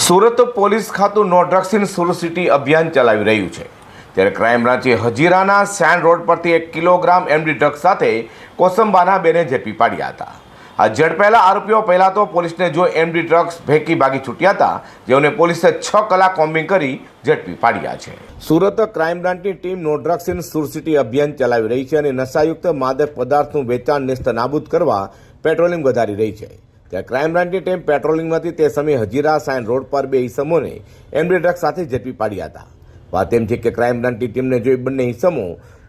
Surat police ખાતું no drugs in Surat city અભિયાન ચલાવી રહ્યું છે. ત્યારે ક્રાઇમ બ્રાંચે હજીરાના સેન્ડ રોડ પરથી એક કિલોગ્રામ એમડી ડ્રગ્સ સાથે કોસંબાના બેને ઝડપી પાડ્યા હતા. આ ઝડપાયેલા આરોપીઓ પહેલાં તો પોલીસને જો એમડી ડ્રગ્સ ભેકી ભાગી છૂટ્યા હતા, જેઓને પોલીસે છ કલાક કોમ્બિંગ કરી ઝડપી પાડ્યા છે. સુરત ક્રાઇમ બ્રાન્ચની team no drugs in Surat city અભિયાન ચલાવી રહી છે અને નશાયુક્ત માદક પદાર્થનું વેચાણ નેસ્ત નાબૂદ કરવા પેટ્રોલિંગ વધારી રહી છે. ત્યાં ક્રાઇમ બ્રાન્ચની ટીમ પેટ્રોલિંગમાં તે સમયે હજીરા સાઇન રોડ પર બે ઇસમોને એમડી ડ્રગ્સ સાથે ઝડપી પાડ્યા હતા. વાત એમ છે કે ક્રાઇમ બ્રાન્ચની ટીમને જોઈ બંને ઇસમો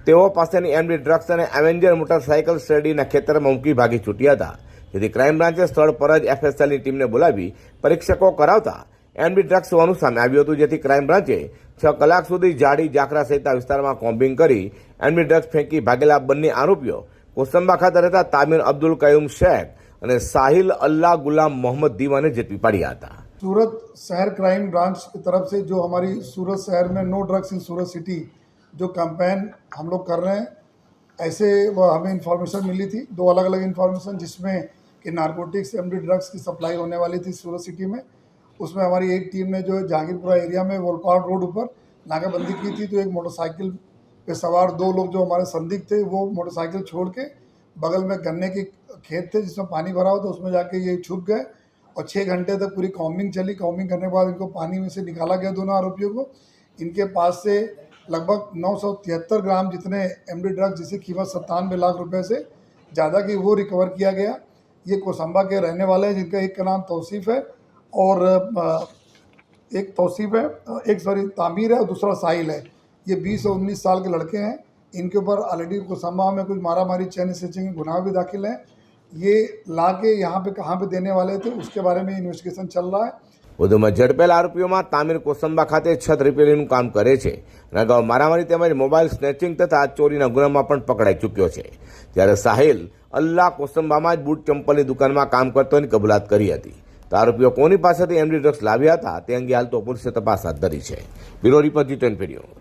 તેઓ પાસેની એમડી ડ્રગ્સ અને એવેન્જર મોટરસાયકલ શેરડીના ખેતરમાં મૂકી ભાગી છૂટ્યા હતા. જેથી ક્રાઇમ બ્રાન્ચે સ્થળ પર જ એફએસએલની ટીમને બોલાવી પરીક્ષકો કરાવતા એમડી ડ્રગ્સ હોવાનું સામે આવ્યું હતું, જેથી ક્રાઇમ બ્રાન્ચે છ કલાક સુધી જાડી જાકરા સહિતના વિસ્તારમાં કોમ્બિંગ કરી એમડી ડ્રગ્સ ફેંકી ભાગેલા બંને આરોપીઓ કોસંબા ખાતે રહેતા તામીર અબ્દુલ કયુમ શેખ અને સાહિલ અલ્લાહ ગુલામ મોહમ્મદ દીવાને ઝડપી પાડ્યા હતા सूरत शहर क्राइम ब्रांच की तरफ से जो हमारी सूरत शहर में no drugs in Surat city जो कैंपेन हम लोग कर रहे हैं ऐसे वो हमें इन्फॉर्मेशन मिली थी दो अलग अलग इन्फॉर्मेशन जिसमें कि नारकोटिक्स एमडी ड्रग्स की सप्लाई होने वाली थी सूरत सिटी में उसमें हमारी एक टीम ने जो है जहांगीरपुरा एरिया में वोलपाड़ रोड ऊपर नाकाबंदी की थी तो एक मोटरसाइकिल पे सवार दो लोग जो हमारे संदिग्ध थे वो मोटरसाइकिल छोड़ के बगल में गन्ने की खेत थे जिसमें पानी भरा हुआ था उसमें जाके ये छुप गए और छः घंटे तक पूरी कॉम्बिंग चली। कॉम्बिंग करने के बाद इनको पानी में से निकाला गया दोनों आरोपियों को। इनके पास से लगभग नौ सौ तिहत्तर ग्राम जितने एमडी ड्रग्स जिसकी कीमत सत्तानवे लाख रुपए से ज़्यादा की, वो रिकवर किया गया। ये कोसंबा के रहने वाले हैं, जिनका एक का नाम तोसीफ़ है और एक तौसीफ है एक सॉरी, तामीर है और दूसरा साहिल है। ये बीस और उन्नीस साल के लड़के हैं। इनके ऊपर ऑलरेडी कोसंबा में कुछ मारा मारी चैन स्टिचिंग के गुनाह भी दाखिल हैं। ये ला के यहाँ पे कहाँ पे देने वाले थे उसके बारे में इन्वेस्टिगेशन चल रहा है વધુમાં ઝડપેલા આરોપીઓમાં તામીર કોસંબા ખાતે છત રિપેરિંગનું કામ કરે છે અને અગાઉ મારામારી તેમજ મોબાઈલ સ્નેચિંગ તથા ચોરીના ગુનામાં પણ પકડાઈ ચૂક્યો છે જ્યારે સાહિલ અલ્લાહ કોસંબામાં જ બૂટ ચંપલની દુકાનમાં કામ કરતો હોવાની કબૂલાત કરી હતી તો આરોપીઓ કોની પાસેથી એમડી ડ્રગ્સ લાવ્યા હતા તે અંગે હાલ તો પોલીસે તપાસ હાથ ધરી છે bureau report G ten video